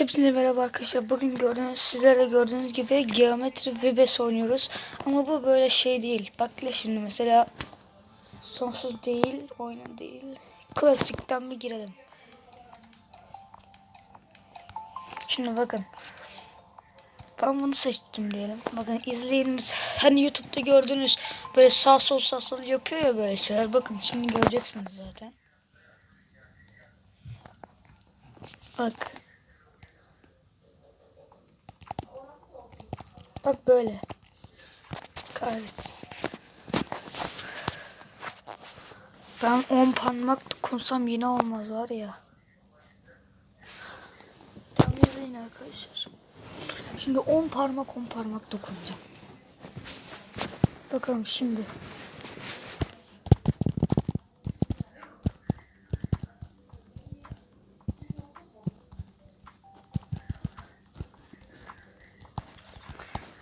Hepinize merhaba arkadaşlar. Bugün gördüğünüz sizlerle gördüğünüz gibi geometri vibes oynuyoruz. Ama bu böyle şey değil. Bak şimdi mesela sonsuz değil, oyun değil. Klasikten bir girelim. Şimdi bakın. Ben bunu seçtim diyelim. Bakın izleyiniz. Hani YouTube'da gördüğünüz böyle sağ sol sağ sol yapıyor ya böyle şeyler. Bakın şimdi göreceksiniz zaten. Bak. Bak böyle. Kahretsin. Ben 10 parmak dokunsam yine olmaz var ya. Tam izleyin arkadaşlar. Şimdi 10 parmak 10 parmak dokunacağım. Bakalım şimdi.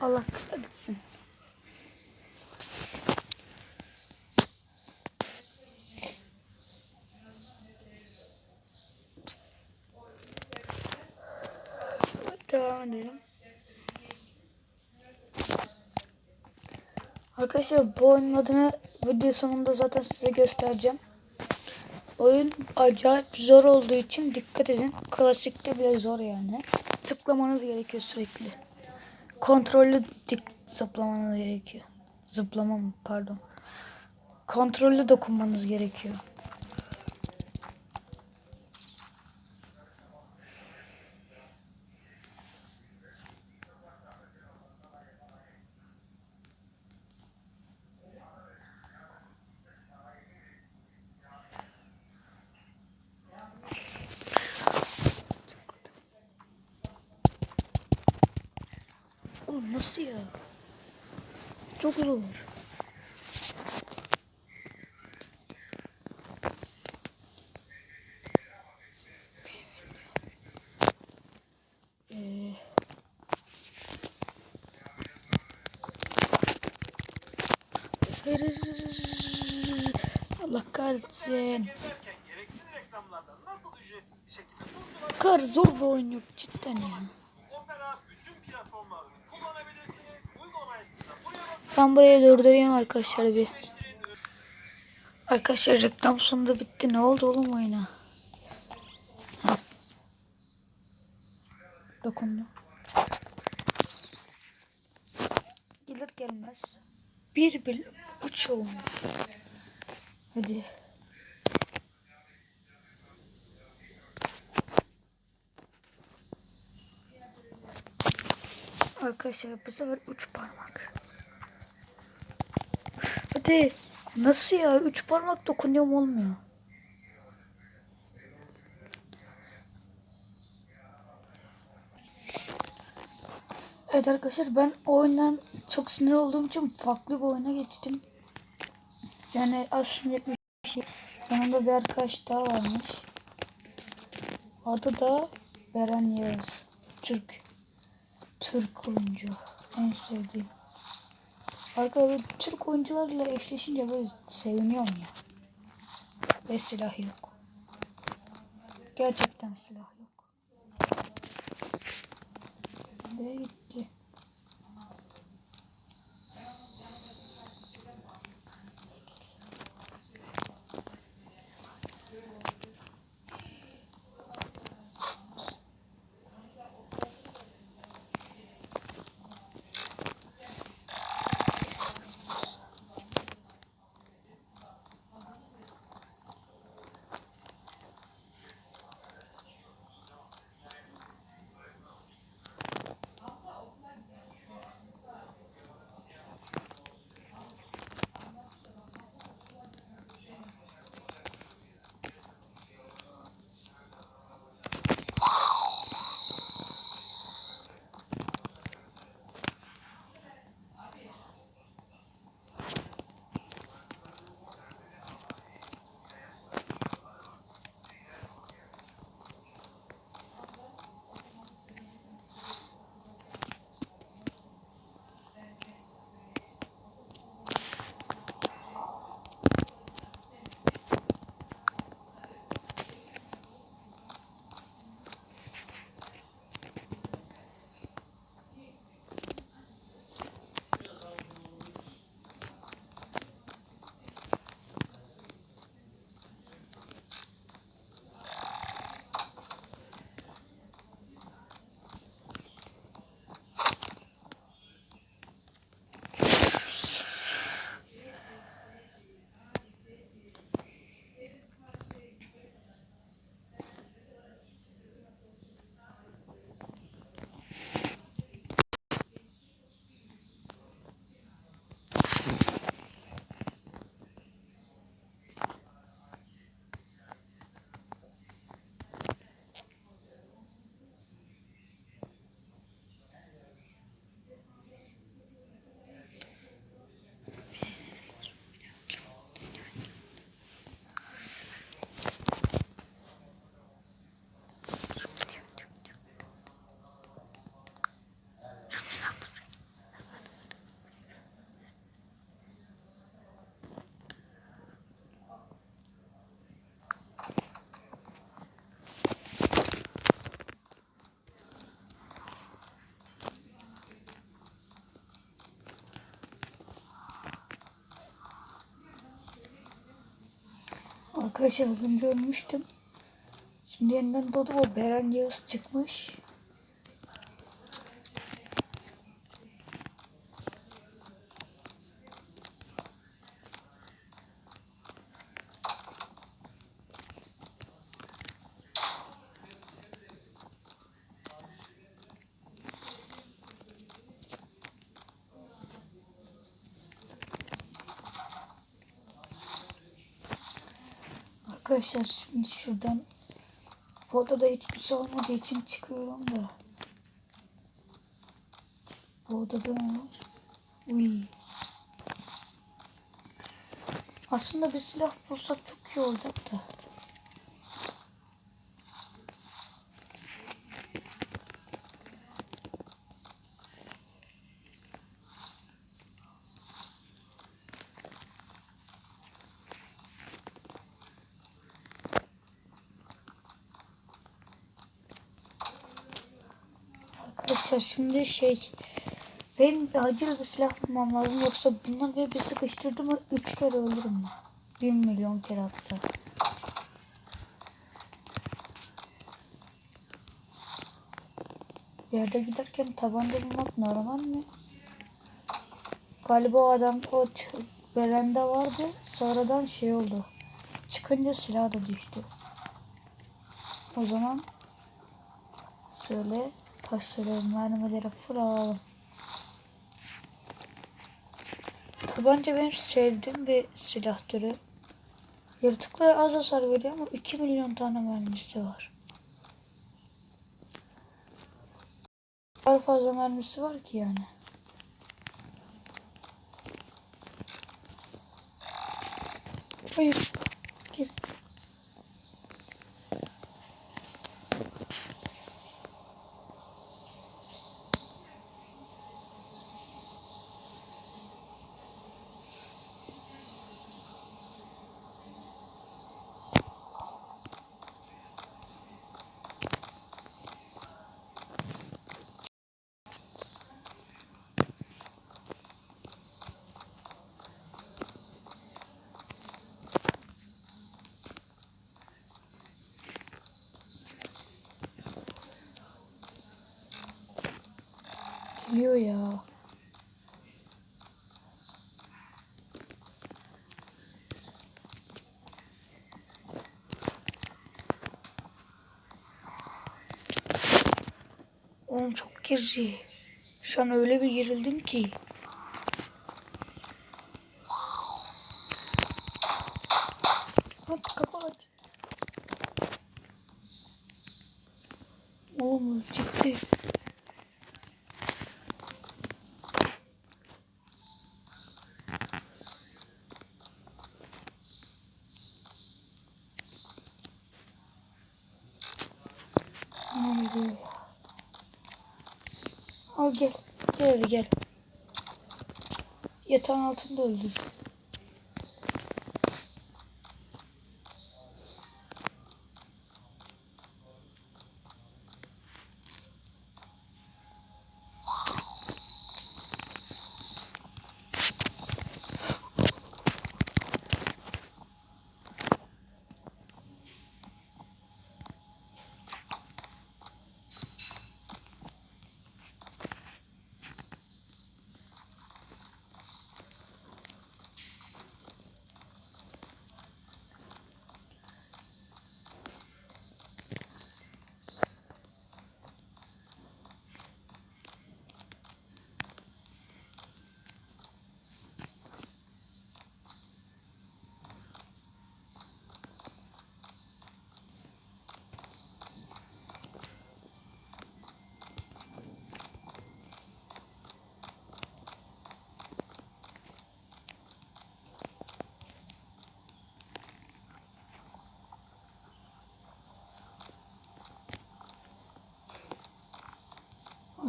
Allah kahretsin. Devam edelim. Arkadaşlar bu oyunun adını video sonunda zaten size göstereceğim. Oyun acayip zor olduğu için dikkat edin. Klasikte bile zor yani. Tıklamanız gerekiyor sürekli. Kontrollü dik zıplamanız gerekiyor. Zıplama mı? Pardon. Kontrollü dokunmanız gerekiyor. Oğlum nasıl ya? Çok zor. Ee. Allah kahretsin. kadar zor bir oyun yok cidden ya. Ben buraya durdurayım arkadaşlar bir. Arkadaşlar reklam sonunda bitti. Ne oldu oğlum oyuna? Dokundu. Gelir gelmez. Bir bir üç olmuş. Hadi. Arkadaşlar bu sefer üç parmak. Hadi. Nasıl ya? Üç parmak dokunuyorum olmuyor. Evet arkadaşlar ben oyundan çok sinir olduğum için farklı bir oyuna geçtim. Yani aslında bir şey. Yanımda bir arkadaş daha varmış. Adı da Beren Yağız. Türk. Türk oyuncu. En sevdiğim. Arkadaşlar Türk oyuncularla eşleşince böyle seviniyorum ya. Ve silah yok. Gerçekten silah yok. Nereye gitti? Arkadaşlar az önce ölmüştüm. Şimdi yeniden doğdu. O Beren Yağız çıkmış. Arkadaşlar şimdi şuradan odada hiçbir şey olmadığı için çıkıyorum da. Bu odada ne var? Uy. Aslında bir silah bulsak çok iyi olacak da. Arkadaşlar şimdi şey benim acil bir silah bulmam lazım yoksa bunlar beni bir sıkıştırdı mı 3 kere ölürüm ben. 1 milyon kere hatta. Yerde giderken tabanca bulmak normal mi? Galiba o adam o Beren'de vardı sonradan şey oldu. Çıkınca silah da düştü. O zaman Şöyle taşları, mermileri full alalım. Tabanca benim sevdiğim bir silah türü. Yırtıklara az hasar veriyor ama 2 milyon tane mermisi var. Kadar fazla mermisi var ki yani. Hayır. Gel. Geliyor ya. Oğlum çok gerici. Şu an öyle bir gerildim ki. Hadi kapı aç. Oğlum ölecekti. Al gel. Gel hadi gel. Yatağın altında öldür.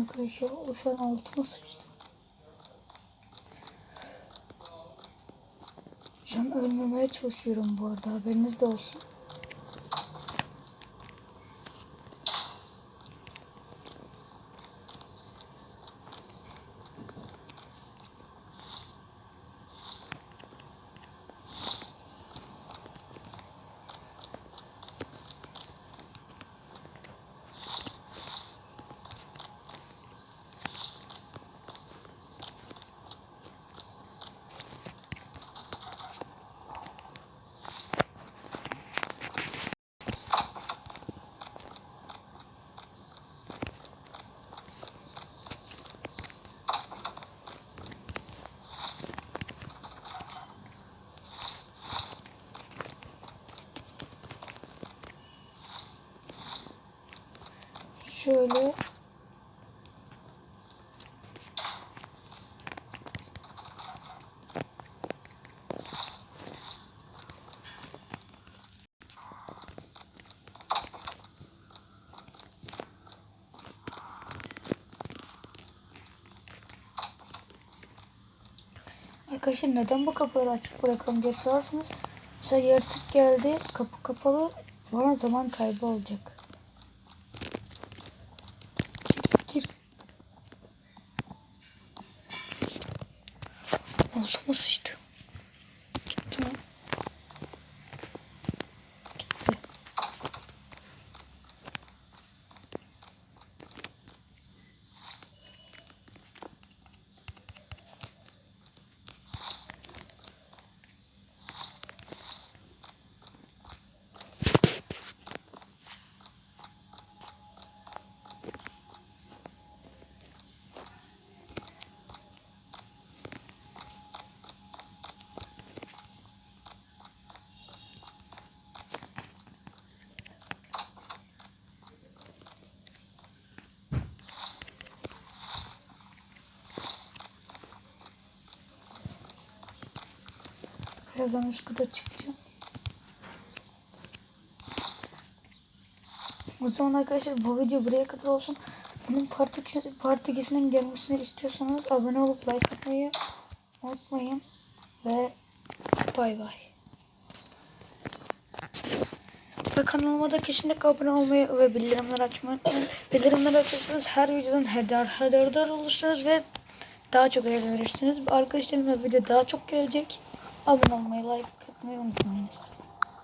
Arkadaşlar o şu an altıma sıçtı. Şu an ölmemeye çalışıyorum bu arada haberiniz de olsun. Şöyle Arkadaşlar neden bu kapıları açık bırakalım diye sorarsanız mesela yaratık geldi kapı kapalı bana zaman kaybı olacak. Gir gir. Oldu mu sıçtı? Gitti mi? Gitti. Birazdan üst kata çıkacağım. O zaman arkadaşlar bu video buraya kadar olsun. Bunun part 2, part 2'sinin gelmesini istiyorsanız abone olup like atmayı unutmayın. Ve bay bay. Ve kanalıma da kesinlikle abone olmayı ve bildirimleri açmayı unutmayın. Bildirimleri açarsanız her videodan haberdar, haberdar olursunuz ve daha çok eğlenirsiniz. Arkadaşlarımla video daha çok gelecek. Abone olmayı, like atmayı unutmayınız.